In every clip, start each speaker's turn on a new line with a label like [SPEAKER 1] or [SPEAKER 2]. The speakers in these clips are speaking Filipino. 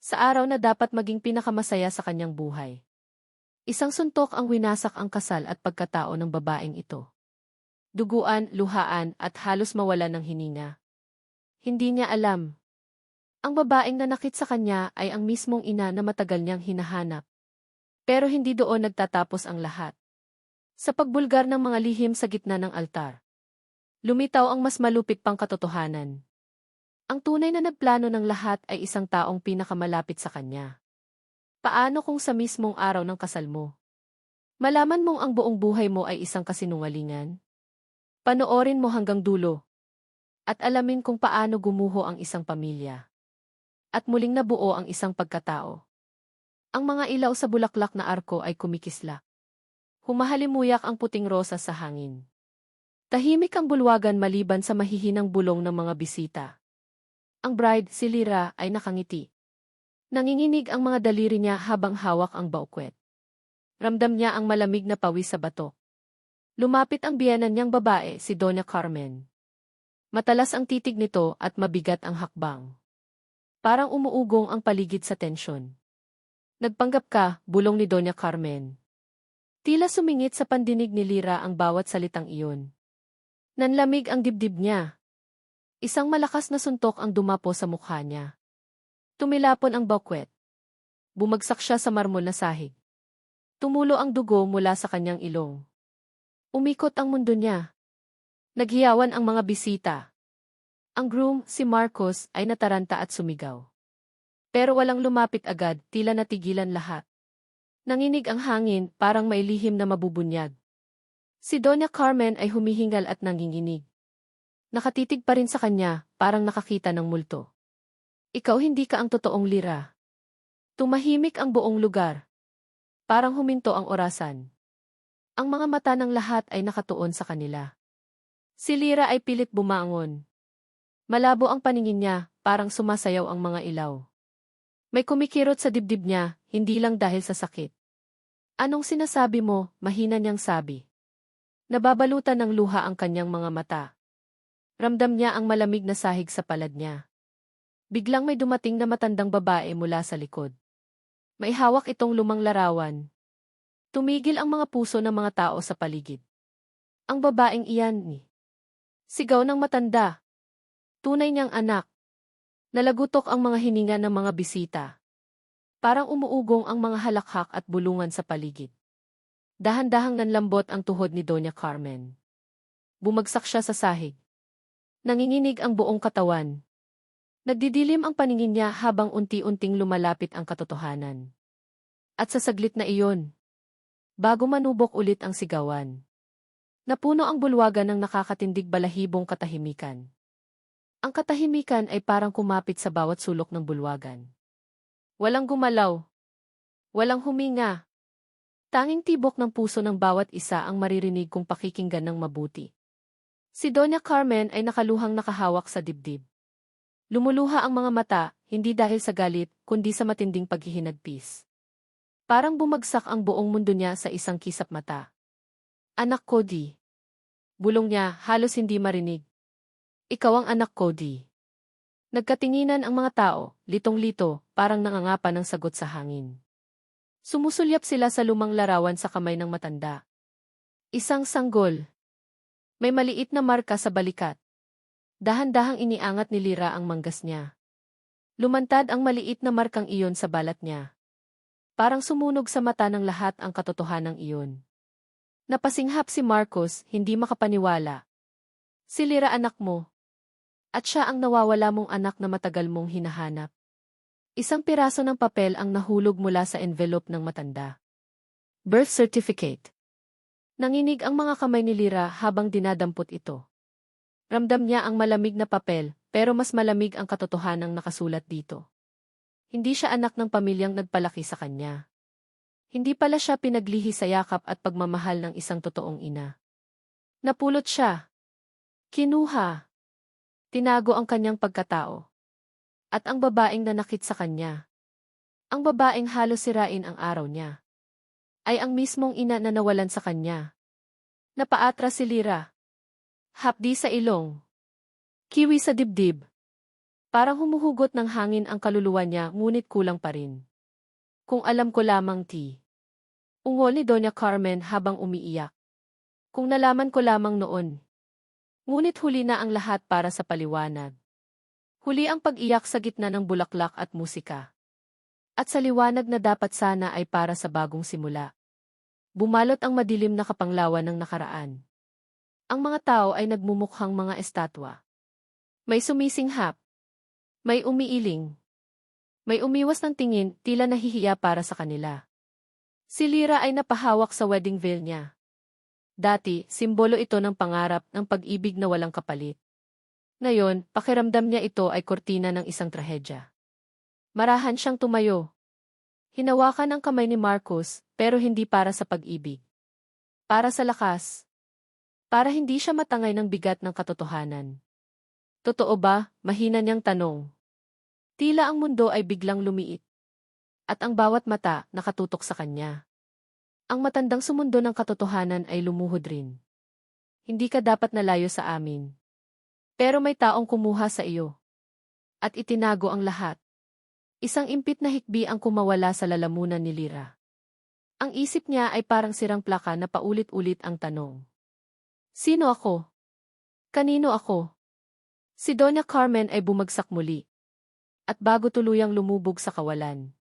[SPEAKER 1] Sa araw na dapat maging pinakamasaya sa kanyang buhay. Isang suntok ang winasak ang kasal at pagkatao ng babaeng ito. Duguan, luhaan at halos mawalan ng hininga. Hindi niya alam. Ang babaeng nanakit sa kanya ay ang mismong ina na matagal niyang hinahanap. Pero hindi doon nagtatapos ang lahat. Sa pagbulgar ng mga lihim sa gitna ng altar. Lumitaw ang mas malupit pang katotohanan. Ang tunay na nagplano ng lahat ay isang taong pinakamalapit sa kanya. Paano kung sa mismong araw ng kasal mo? Malaman mong ang buong buhay mo ay isang kasinungalingan? Panoorin mo hanggang dulo. At alamin kung paano gumuho ang isang pamilya. At muling nabuo ang isang pagkatao. Ang mga ilaw sa bulaklak na arko ay kumikislak. Humahalimuyak ang puting rosa sa hangin. Tahimik ang bulwagan maliban sa mahihinang bulong ng mga bisita. Ang bride, si Lira, ay nakangiti. Nanginginig ang mga daliri niya habang hawak ang baukwet. Ramdam niya ang malamig na pawis sa bato. Lumapit ang biyanan niyang babae, si Doña Carmen. Matalas ang titig nito at mabigat ang hakbang. Parang umuugong ang paligid sa tensyon. Nagpanggap ka, bulong ni Doña Carmen. Tila sumingit sa pandinig ni Lira ang bawat salitang iyon. Nanlamig ang dibdib niya, Isang malakas na suntok ang dumapo sa mukha niya. Tumilapon ang bakwet. Bumagsak siya sa marmol na sahig. Tumulo ang dugo mula sa kanyang ilong. Umikot ang mundo niya. Naghiyawan ang mga bisita. Ang groom, si Marcos, ay nataranta at sumigaw. Pero walang lumapit agad, tila natigilan lahat. Nanginig ang hangin, parang may lihim na mabubunyag. Si Doña Carmen ay humihingal at nanginginig. Nakatitig pa rin sa kanya, parang nakakita ng multo. Ikaw hindi ka ang totoong lira. Tumahimik ang buong lugar. Parang huminto ang orasan. Ang mga mata ng lahat ay nakatuon sa kanila. Si Lira ay pilit bumangon. Malabo ang paningin niya, parang sumasayaw ang mga ilaw. May kumikirot sa dibdib niya, hindi lang dahil sa sakit. Anong sinasabi mo, mahina niyang sabi. Nababalutan ng luha ang kanyang mga mata. Ramdam niya ang malamig na sahig sa palad niya. Biglang may dumating na matandang babae mula sa likod. May hawak itong lumang larawan. Tumigil ang mga puso ng mga tao sa paligid. Ang babaeng iyan ni. Sigaw ng matanda. Tunay niyang anak. Nalagutok ang mga hininga ng mga bisita. Parang umuugong ang mga halakhak at bulungan sa paligid. Dahan-dahang nanlambot ang tuhod ni Doña Carmen. Bumagsak siya sa sahig. Nanginginig ang buong katawan. Nagdidilim ang paningin niya habang unti-unting lumalapit ang katotohanan. At sa saglit na iyon, bago manubok ulit ang sigawan, napuno ang bulwagan ng nakakatindig balahibong katahimikan. Ang katahimikan ay parang kumapit sa bawat sulok ng bulwagan. Walang gumalaw. Walang huminga. Tanging tibok ng puso ng bawat isa ang maririnig kung pakikinggan ng mabuti. Si Doña Carmen ay nakaluhang nakahawak sa dibdib. Lumuluha ang mga mata, hindi dahil sa galit, kundi sa matinding paghihinagpis. Parang bumagsak ang buong mundo niya sa isang kisap mata. Anak ko di. Bulong niya, halos hindi marinig. Ikaw ang anak ko di. Nagkatinginan ang mga tao, litong-lito, parang nangangapa ng sagot sa hangin. Sumusulyap sila sa lumang larawan sa kamay ng matanda. Isang sanggol, may maliit na marka sa balikat. Dahan-dahang iniangat ni Lira ang manggas niya. Lumantad ang maliit na markang iyon sa balat niya. Parang sumunog sa mata ng lahat ang katotohanan iyon. Napasinghap si Marcos, hindi makapaniwala. Si Lira anak mo. At siya ang nawawala mong anak na matagal mong hinahanap. Isang piraso ng papel ang nahulog mula sa envelope ng matanda. Birth certificate. Nanginig ang mga kamay ni Lira habang dinadampot ito. Ramdam niya ang malamig na papel, pero mas malamig ang katotohanang nakasulat dito. Hindi siya anak ng pamilyang nagpalaki sa kanya. Hindi pala siya pinaglihi sa yakap at pagmamahal ng isang totoong ina. Napulot siya. Kinuha. Tinago ang kanyang pagkatao. At ang babaeng nanakit sa kanya. Ang babaeng halos sirain ang araw niya ay ang mismong ina na nawalan sa kanya. Napaatras si Lira. Hapdi sa ilong. Kiwi sa dibdib. Parang humuhugot ng hangin ang kaluluwa niya ngunit kulang pa rin. Kung alam ko lamang ti. Ungol ni Doña Carmen habang umiiyak. Kung nalaman ko lamang noon. Ngunit huli na ang lahat para sa paliwanag. Huli ang pag-iyak sa gitna ng bulaklak at musika. At sa liwanag na dapat sana ay para sa bagong simula. Bumalot ang madilim na kapanglawan ng nakaraan. Ang mga tao ay nagmumukhang mga estatwa. May sumisinghap. May umiiling. May umiwas ng tingin, tila nahihiya para sa kanila. Si Lira ay napahawak sa wedding veil niya. Dati, simbolo ito ng pangarap ng pag-ibig na walang kapalit. Ngayon, pakiramdam niya ito ay kortina ng isang trahedya. Marahan siyang tumayo. Hinawakan ang kamay ni Marcos, pero hindi para sa pag-ibig. Para sa lakas. Para hindi siya matangay ng bigat ng katotohanan. Totoo ba? Mahina niyang tanong. Tila ang mundo ay biglang lumiit. At ang bawat mata nakatutok sa kanya. Ang matandang sumundo ng katotohanan ay lumuhod rin. Hindi ka dapat nalayo sa amin. Pero may taong kumuha sa iyo. At itinago ang lahat. Isang impit na hikbi ang kumawala sa lalamunan ni Lira. Ang isip niya ay parang sirang plaka na paulit-ulit ang tanong. Sino ako? Kanino ako? Si Doña Carmen ay bumagsak muli. At bago tuluyang lumubog sa kawalan.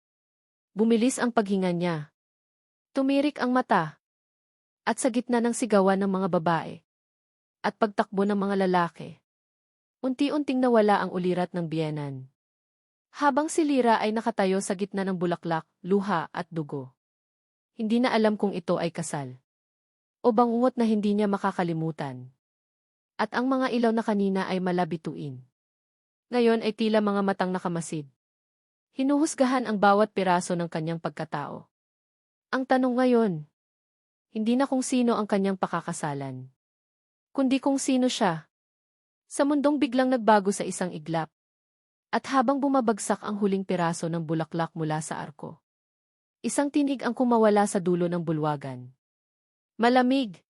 [SPEAKER 1] Bumilis ang paghinga niya. Tumirik ang mata. At sa gitna ng sigawan ng mga babae. At pagtakbo ng mga lalaki. Unti-unting nawala ang ulirat ng biyenan. Habang si Lira ay nakatayo sa gitna ng bulaklak, luha at dugo. Hindi na alam kung ito ay kasal. O bangungot na hindi niya makakalimutan. At ang mga ilaw na kanina ay malabituin. Ngayon ay tila mga matang nakamasid. Hinuhusgahan ang bawat piraso ng kanyang pagkatao. Ang tanong ngayon, hindi na kung sino ang kanyang pakakasalan, kundi kung sino siya. Sa mundong biglang nagbago sa isang iglap. At habang bumabagsak ang huling piraso ng bulaklak mula sa arko. Isang tinig ang kumawala sa dulo ng bulwagan. Malamig.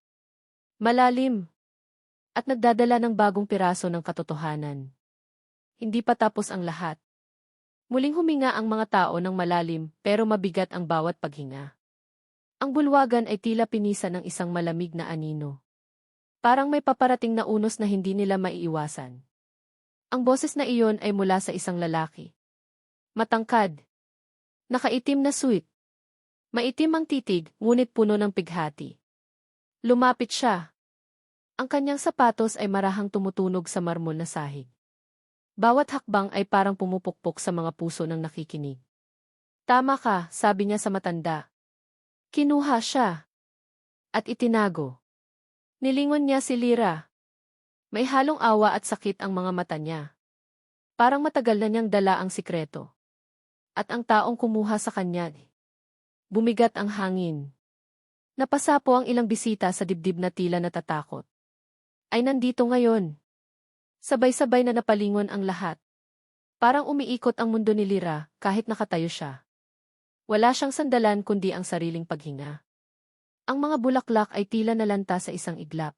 [SPEAKER 1] Malalim at nagdadala ng bagong piraso ng katotohanan. Hindi pa tapos ang lahat. Muling huminga ang mga tao ng malalim pero mabigat ang bawat paghinga. Ang bulwagan ay tila pinisa ng isang malamig na anino. Parang may paparating na unos na hindi nila maiiwasan. Ang boses na iyon ay mula sa isang lalaki. Matangkad. Nakaitim na suit. Maitim ang titig, ngunit puno ng pighati. Lumapit siya, ang kanyang sapatos ay marahang tumutunog sa marmol na sahig. Bawat hakbang ay parang pumupukpok sa mga puso ng nakikinig. Tama ka, sabi niya sa matanda. Kinuha siya. At itinago. Nilingon niya si Lira. May halong awa at sakit ang mga mata niya. Parang matagal na niyang dala ang sikreto. At ang taong kumuha sa kanya. Bumigat ang hangin. Napasapo ang ilang bisita sa dibdib na tila natatakot ay nandito ngayon. Sabay-sabay na napalingon ang lahat. Parang umiikot ang mundo ni Lira kahit nakatayo siya. Wala siyang sandalan kundi ang sariling paghinga. Ang mga bulaklak ay tila nalanta sa isang iglap.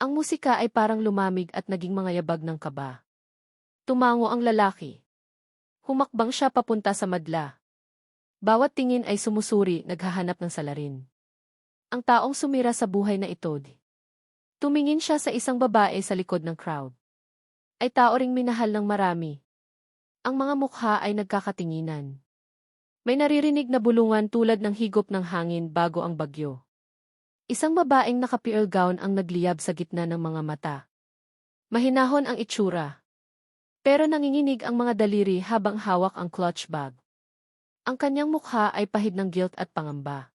[SPEAKER 1] Ang musika ay parang lumamig at naging mga yabag ng kaba. Tumango ang lalaki. Humakbang siya papunta sa madla. Bawat tingin ay sumusuri, naghahanap ng salarin. Ang taong sumira sa buhay na ito, Tumingin siya sa isang babae sa likod ng crowd. Ay tao ring minahal ng marami. Ang mga mukha ay nagkakatinginan. May naririnig na bulungan tulad ng higop ng hangin bago ang bagyo. Isang babaeng naka-pearl gown ang nagliyab sa gitna ng mga mata. Mahinahon ang itsura. Pero nanginginig ang mga daliri habang hawak ang clutch bag. Ang kanyang mukha ay pahid ng guilt at pangamba.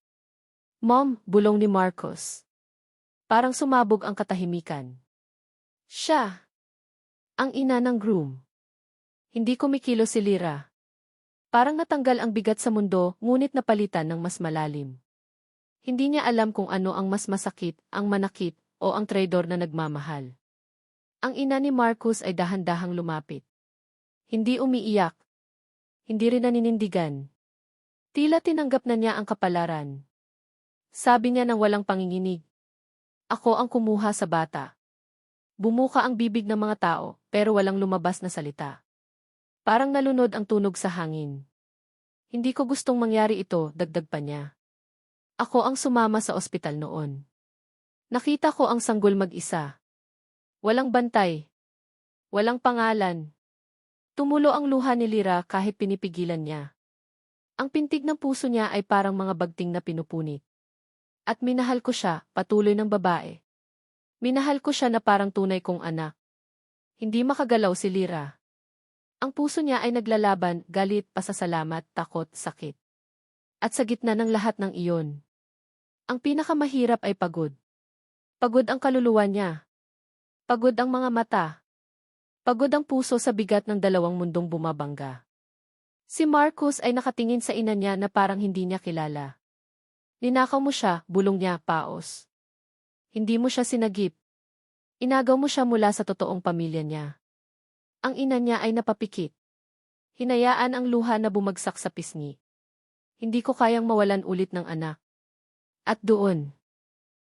[SPEAKER 1] Mom, bulong ni Marcos. Parang sumabog ang katahimikan. Siya. Ang ina ng groom. Hindi kumikilo si Lira. Parang natanggal ang bigat sa mundo, ngunit napalitan ng mas malalim. Hindi niya alam kung ano ang mas masakit, ang manakit, o ang traidor na nagmamahal. Ang ina ni Marcus ay dahan-dahang lumapit. Hindi umiiyak. Hindi rin naninindigan. Tila tinanggap na niya ang kapalaran. Sabi niya nang walang panginginig. Ako ang kumuha sa bata. Bumuka ang bibig ng mga tao, pero walang lumabas na salita. Parang nalunod ang tunog sa hangin. Hindi ko gustong mangyari ito, dagdag pa niya. Ako ang sumama sa ospital noon. Nakita ko ang sanggol mag-isa. Walang bantay. Walang pangalan. Tumulo ang luha ni Lira kahit pinipigilan niya. Ang pintig ng puso niya ay parang mga bagting na pinupunit. At minahal ko siya, patuloy ng babae. Minahal ko siya na parang tunay kong anak. Hindi makagalaw si Lira. Ang puso niya ay naglalaban, galit, pasasalamat, takot, sakit. At sa gitna ng lahat ng iyon, ang pinakamahirap ay pagod. Pagod ang kaluluwa niya. Pagod ang mga mata. Pagod ang puso sa bigat ng dalawang mundong bumabangga. Si Marcus ay nakatingin sa ina niya na parang hindi niya kilala. Ninakaw mo siya, bulong niya, paos. Hindi mo siya sinagip. Inagaw mo siya mula sa totoong pamilya niya. Ang ina niya ay napapikit. Hinayaan ang luha na bumagsak sa pisngi. Hindi ko kayang mawalan ulit ng anak. At doon,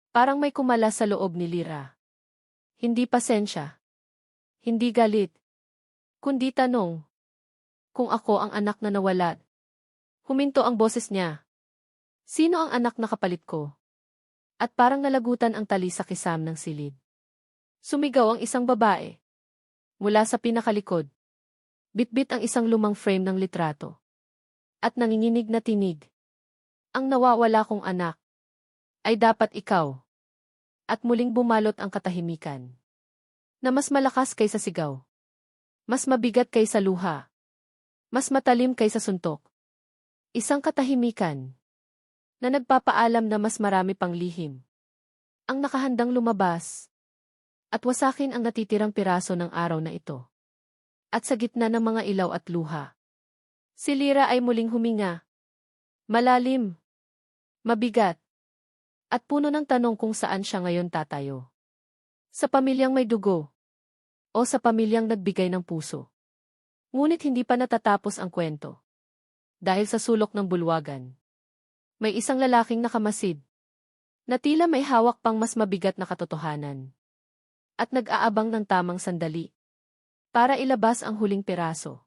[SPEAKER 1] Parang may kumala sa loob ni Lira. Hindi pasensya. Hindi galit. Kundi tanong. Kung ako ang anak na nawala. Huminto ang boses niya. Sino ang anak na kapalit ko? At parang nalagutan ang tali sa kisam ng silid. Sumigaw ang isang babae. Mula sa pinakalikod. Bitbit ang isang lumang frame ng litrato. At nanginginig na tinig. Ang nawawala kong anak ay dapat ikaw. At muling bumalot ang katahimikan. Na mas malakas kaysa sigaw. Mas mabigat kaysa luha. Mas matalim kaysa suntok. Isang katahimikan. Na nagpapaalam na mas marami pang lihim. Ang nakahandang lumabas. At wasakin ang natitirang piraso ng araw na ito. At sa gitna ng mga ilaw at luha. Si Lira ay muling huminga. Malalim. Mabigat at puno ng tanong kung saan siya ngayon tatayo. Sa pamilyang may dugo. O sa pamilyang nagbigay ng puso. Ngunit hindi pa natatapos ang kwento. Dahil sa sulok ng bulwagan. May isang lalaking nakamasid. Na tila may hawak pang mas mabigat na katotohanan. At nag-aabang ng tamang sandali. Para ilabas ang huling peraso.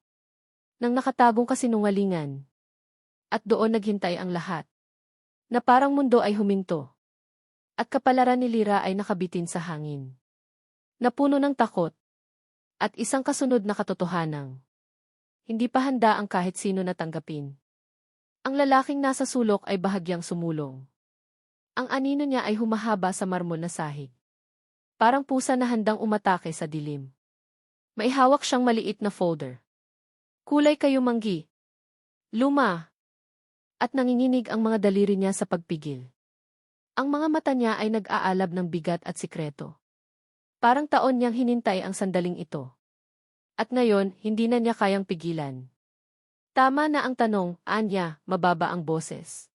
[SPEAKER 1] Nang nakatagong kasinungalingan. At doon naghintay ang lahat na parang mundo ay huminto. At kapalaran ni Lira ay nakabitin sa hangin. Napuno ng takot. At isang kasunod na katotohanang. Hindi pa handa ang kahit sino na tanggapin. Ang lalaking nasa sulok ay bahagyang sumulong. Ang anino niya ay humahaba sa marmol na sahig. Parang pusa na handang umatake sa dilim. May hawak siyang maliit na folder. Kulay kayo manggi. Luma, at nanginginig ang mga daliri niya sa pagpigil. Ang mga mata niya ay nag-aalab ng bigat at sikreto. Parang taon niyang hinintay ang sandaling ito. At ngayon, hindi na niya kayang pigilan. Tama na ang tanong, Anya, mababa ang boses.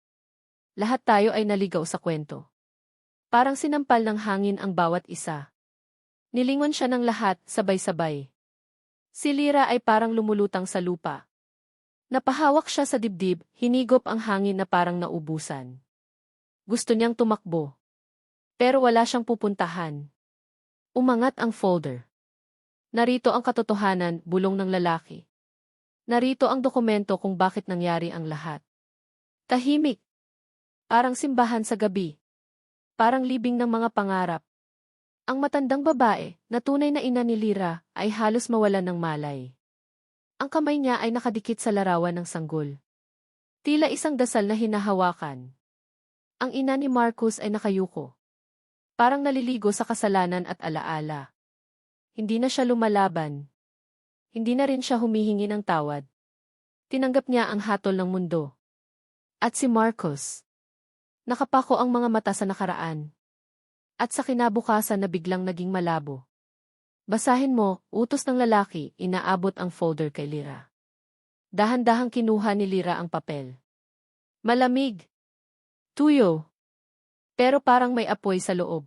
[SPEAKER 1] Lahat tayo ay naligaw sa kwento. Parang sinampal ng hangin ang bawat isa. Nilingon siya ng lahat, sabay-sabay. Si Lira ay parang lumulutang sa lupa. Napahawak siya sa dibdib, hinigop ang hangin na parang naubusan. Gusto niyang tumakbo. Pero wala siyang pupuntahan. Umangat ang folder. Narito ang katotohanan, bulong ng lalaki. Narito ang dokumento kung bakit nangyari ang lahat. Tahimik. Parang simbahan sa gabi. Parang libing ng mga pangarap. Ang matandang babae, na tunay na ina ni Lira, ay halos mawalan ng malay. Ang kamay niya ay nakadikit sa larawan ng sanggol. Tila isang dasal na hinahawakan. Ang ina ni Marcus ay nakayuko. Parang naliligo sa kasalanan at alaala. Hindi na siya lumalaban. Hindi na rin siya humihingi ng tawad. Tinanggap niya ang hatol ng mundo. At si Marcus. Nakapako ang mga mata sa nakaraan. At sa kinabukasan na biglang naging malabo. Basahin mo, utos ng lalaki, inaabot ang folder kay Lira. Dahan-dahang kinuha ni Lira ang papel. Malamig. Tuyo. Pero parang may apoy sa loob.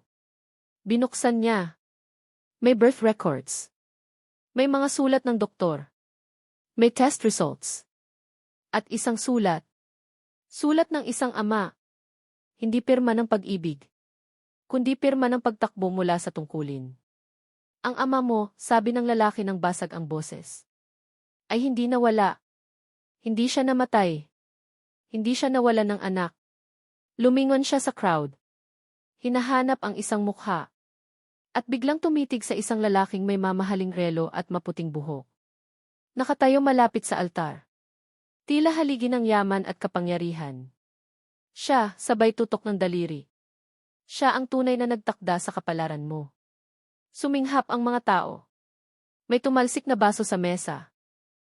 [SPEAKER 1] Binuksan niya. May birth records. May mga sulat ng doktor. May test results. At isang sulat. Sulat ng isang ama. Hindi pirma ng pag-ibig. Kundi pirma ng pagtakbo mula sa tungkulin. Ang ama mo, sabi ng lalaki ng basag ang boses. ay hindi nawala. Hindi siya namatay. Hindi siya nawala ng anak. Lumingon siya sa crowd. Hinahanap ang isang mukha. At biglang tumitig sa isang lalaking may mamahaling relo at maputing buhok. Nakatayo malapit sa altar. Tila haligi ng yaman at kapangyarihan. Siya, sabay tutok ng daliri. Siya ang tunay na nagtakda sa kapalaran mo. Suminghap ang mga tao. May tumalsik na baso sa mesa.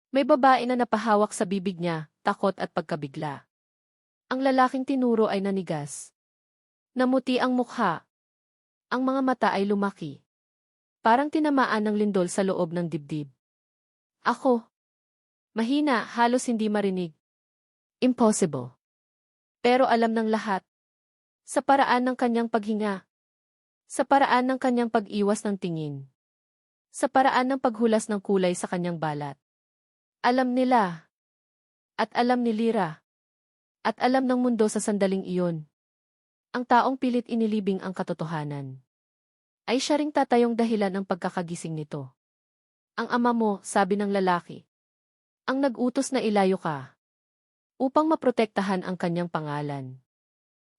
[SPEAKER 1] May babae na napahawak sa bibig niya, takot at pagkabigla. Ang lalaking tinuro ay nanigas. Namuti ang mukha. Ang mga mata ay lumaki. Parang tinamaan ng lindol sa loob ng dibdib. Ako. Mahina, halos hindi marinig. Impossible. Pero alam ng lahat. Sa paraan ng kanyang paghinga. Sa paraan ng kanyang pag-iwas ng tingin. Sa paraan ng paghulas ng kulay sa kanyang balat. Alam nila. At alam ni Lira. At alam ng mundo sa sandaling iyon. Ang taong pilit inilibing ang katotohanan. Ay siya ring tatayong dahilan ng pagkakagising nito. Ang ama mo, sabi ng lalaki. Ang nag-utos na ilayo ka. Upang maprotektahan ang kanyang pangalan.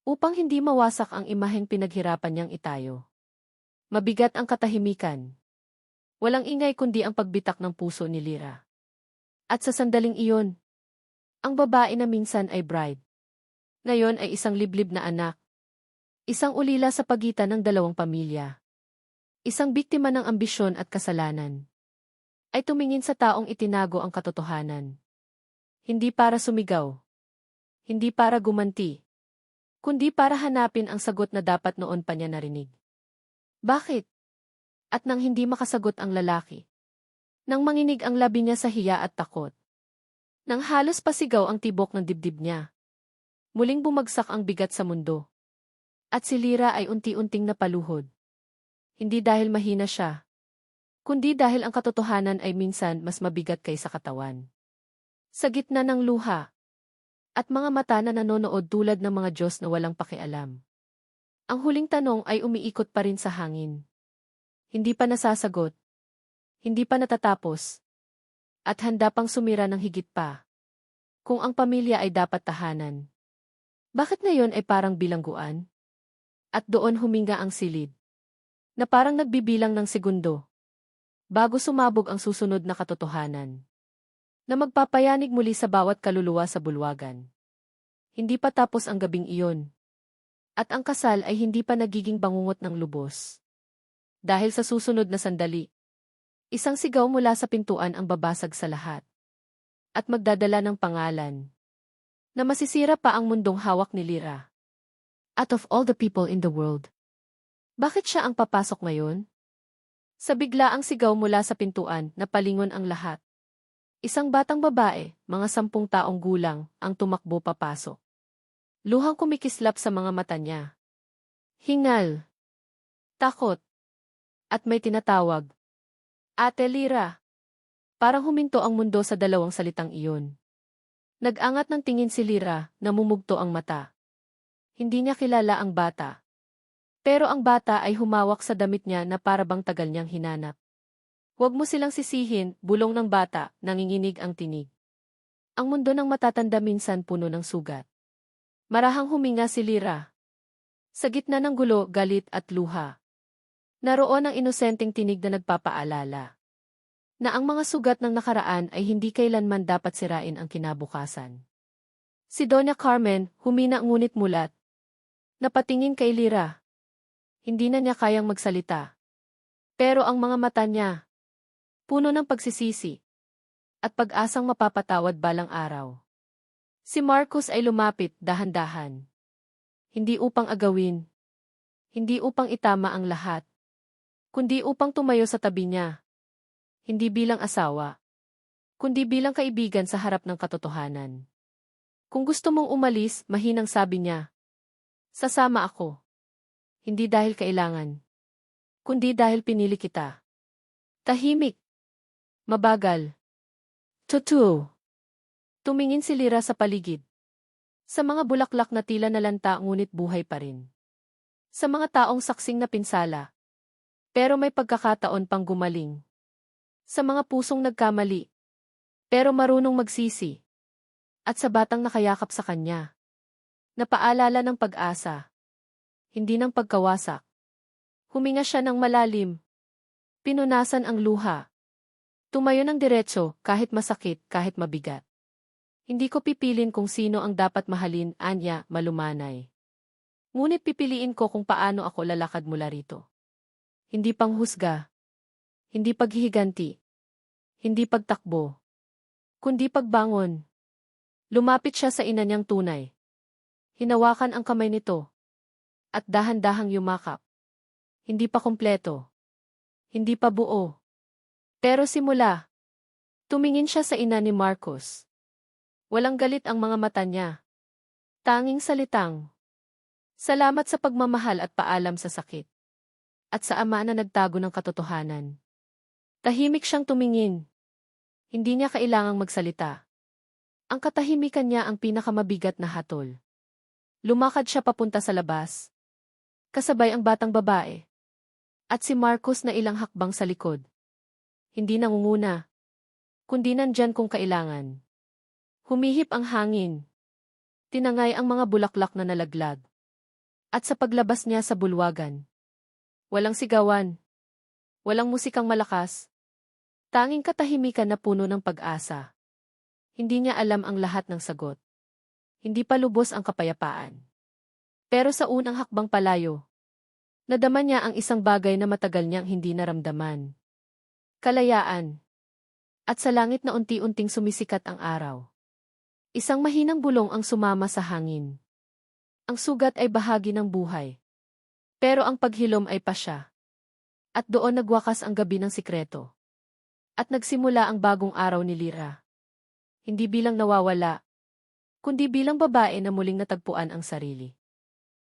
[SPEAKER 1] Upang hindi mawasak ang imaheng pinaghirapan niyang itayo. Mabigat ang katahimikan. Walang ingay kundi ang pagbitak ng puso ni Lira. At sa sandaling iyon, ang babae na minsan ay bride. Ngayon ay isang liblib na anak, Isang ulila sa pagitan ng dalawang pamilya. Isang biktima ng ambisyon at kasalanan. Ay tumingin sa taong itinago ang katotohanan. Hindi para sumigaw. Hindi para gumanti. Kundi para hanapin ang sagot na dapat noon pa niya narinig. Bakit? At nang hindi makasagot ang lalaki. Nang manginig ang labi niya sa hiya at takot. Nang halos pasigaw ang tibok ng dibdib niya. Muling bumagsak ang bigat sa mundo. At si Lira ay unti-unting napaluhod. Hindi dahil mahina siya, kundi dahil ang katotohanan ay minsan mas mabigat kaysa katawan. Sa gitna ng luha, at mga mata na nanonood tulad ng mga Diyos na walang pakialam. Ang huling tanong ay umiikot pa rin sa hangin. Hindi pa nasasagot. Hindi pa natatapos. At handa pang sumira ng higit pa. Kung ang pamilya ay dapat tahanan. Bakit ngayon ay parang bilangguan? At doon huminga ang silid. Na parang nagbibilang ng segundo. Bago sumabog ang susunod na katotohanan. Na magpapayanig muli sa bawat kaluluwa sa bulwagan. Hindi pa tapos ang gabing iyon. At ang kasal ay hindi pa nagiging bangungot ng lubos. Dahil sa susunod na sandali, isang sigaw mula sa pintuan ang babasag sa lahat. At magdadala ng pangalan. Na masisira pa ang mundong hawak ni Lira. Out of all the people in the world. Bakit siya ang papasok ngayon? Sa bigla ang sigaw mula sa pintuan, napalingon ang lahat. Isang batang babae, mga sampung taong gulang, ang tumakbo papasok. Luhang kumikislap sa mga mata niya. Hingal. Takot. At may tinatawag. Ate Lira. Parang huminto ang mundo sa dalawang salitang iyon. Nag-angat ng tingin si Lira, namumugto ang mata. Hindi niya kilala ang bata. Pero ang bata ay humawak sa damit niya na parabang tagal niyang hinanap. Huwag mo silang sisihin, bulong ng bata, nanginginig ang tinig. Ang mundo ng matatanda minsan puno ng sugat. Marahang huminga si Lira. Sa gitna ng gulo, galit at luha. Naroon ang inosenteng tinig na nagpapaalala. Na ang mga sugat ng nakaraan ay hindi kailanman dapat sirain ang kinabukasan. Si Doña Carmen, humina ngunit mulat, Napatingin kay Lira. Hindi na niya kayang magsalita. Pero ang mga mata niya, puno ng pagsisisi at pag-asang mapapatawad balang araw. Si Marcus ay lumapit dahan-dahan. Hindi upang agawin. Hindi upang itama ang lahat. Kundi upang tumayo sa tabi niya. Hindi bilang asawa. Kundi bilang kaibigan sa harap ng katotohanan. Kung gusto mong umalis, mahinang sabi niya, Sasama ako. Hindi dahil kailangan. Kundi dahil pinili kita. Tahimik. Mabagal. Totoo. Tumingin si Lira sa paligid. Sa mga bulaklak na tila nalanta ngunit buhay pa rin. Sa mga taong saksing na pinsala. Pero may pagkakataon pang gumaling. Sa mga pusong nagkamali. Pero marunong magsisi. At sa batang nakayakap sa kanya. Napaalala ng pag-asa. Hindi ng pagkawasak. Huminga siya ng malalim. Pinunasan ang luha. Tumayo ng diretso, kahit masakit, kahit mabigat. Hindi ko pipilin kung sino ang dapat mahalin, anya, malumanay. Ngunit pipiliin ko kung paano ako lalakad mula rito. Hindi panghusga. Hindi paghihiganti. Hindi pagtakbo. Kundi pagbangon. Lumapit siya sa ina niyang tunay. Hinawakan ang kamay nito. At dahan-dahang yumakap. Hindi pa kompleto. Hindi pa buo. Pero simula. Tumingin siya sa ina ni Marcos. Walang galit ang mga mata niya. Tanging salitang. Salamat sa pagmamahal at paalam sa sakit. At sa ama na nagtago ng katotohanan. Tahimik siyang tumingin. Hindi niya kailangang magsalita. Ang katahimikan niya ang pinakamabigat na hatol. Lumakad siya papunta sa labas. Kasabay ang batang babae. At si Marcos na ilang hakbang sa likod. Hindi nangunguna. Kundi nandyan kung kailangan. Humihip ang hangin. Tinangay ang mga bulaklak na nalaglag. At sa paglabas niya sa bulwagan. Walang sigawan. Walang musikang malakas. Tanging katahimikan na puno ng pag-asa. Hindi niya alam ang lahat ng sagot. Hindi pa lubos ang kapayapaan. Pero sa unang hakbang palayo, nadama niya ang isang bagay na matagal niyang hindi naramdaman. Kalayaan. At sa langit na unti-unting sumisikat ang araw. Isang mahinang bulong ang sumama sa hangin. Ang sugat ay bahagi ng buhay. Pero ang paghilom ay pasya. At doon nagwakas ang gabi ng sikreto. At nagsimula ang bagong araw ni Lira. Hindi bilang nawawala, kundi bilang babae na muling natagpuan ang sarili.